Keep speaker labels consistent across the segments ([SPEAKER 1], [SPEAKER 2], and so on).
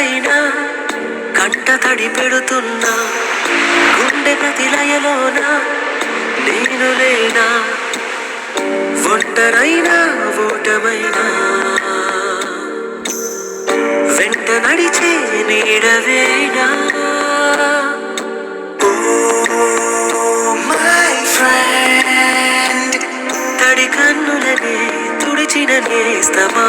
[SPEAKER 1] ఎడబాటైనా కంట తడి పెడుతున్నా. గుండె ప్రతి లయలోన? నేను లేనా? ఒంటరైనా ఓటమైనా? వెంట నడిచే నీడవేనా? మై ఫ్రెండ్ తడి కన్నులనే తుడిచిన నేస్తమా?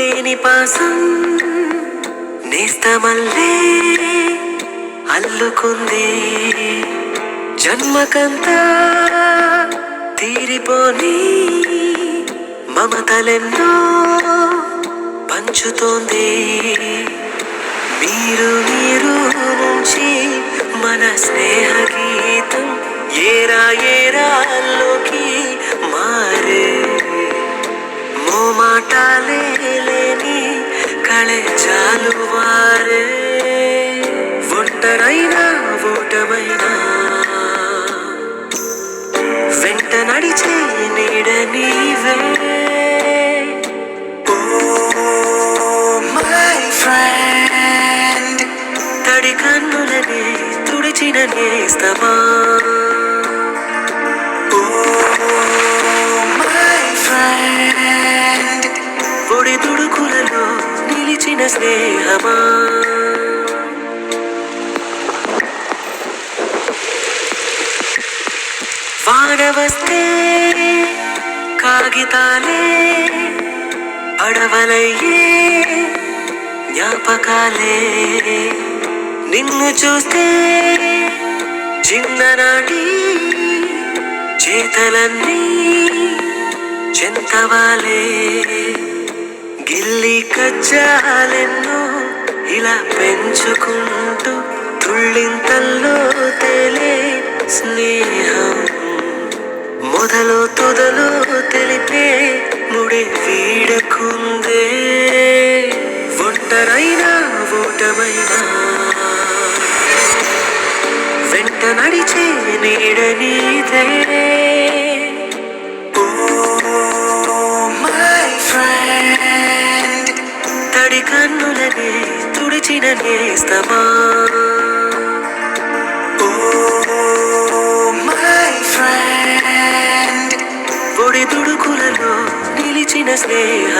[SPEAKER 1] లేని పాసం నేస్తమల్లే అల్లుకుంది జన్మకంతా తీరిపోని మమతలెన్నో పంచుతోంది. మీరు మీరు నుంచి మన స్నేహ గీతం ఏరా ఏరాల్లోకి మారే. మో మాటాలే కళే చాలు వారే. ఒంటరైనా ఓటమైనా. వెంట నడిచే నీడ నీవే. My friend. తడి కన్నులనే తుడిచిన నేస్తమా? స్నేహమా? కాగితాలే అడవలయ్యే జ్ఞాపకాలే. నిన్ను చూస్తే చిన్ననాటి చేతలన్నీ చెంతవాలే. గిల్లి కజ్జాలెన్నో ఇలా పెంచుకుంటూ తుళ్ళింతల్లో తేలే స్నేహం. మొదలు తొదలు తెలిపే ముడి వీడకుందే. ఒంటరైనా ఓటమైనా. వెంట నడిచే నీడ తుడిచిన నేస్తమా ఓ మై ఫ్రెండ్ పొడి తుడుకులలో నిలిచిన స్నేహ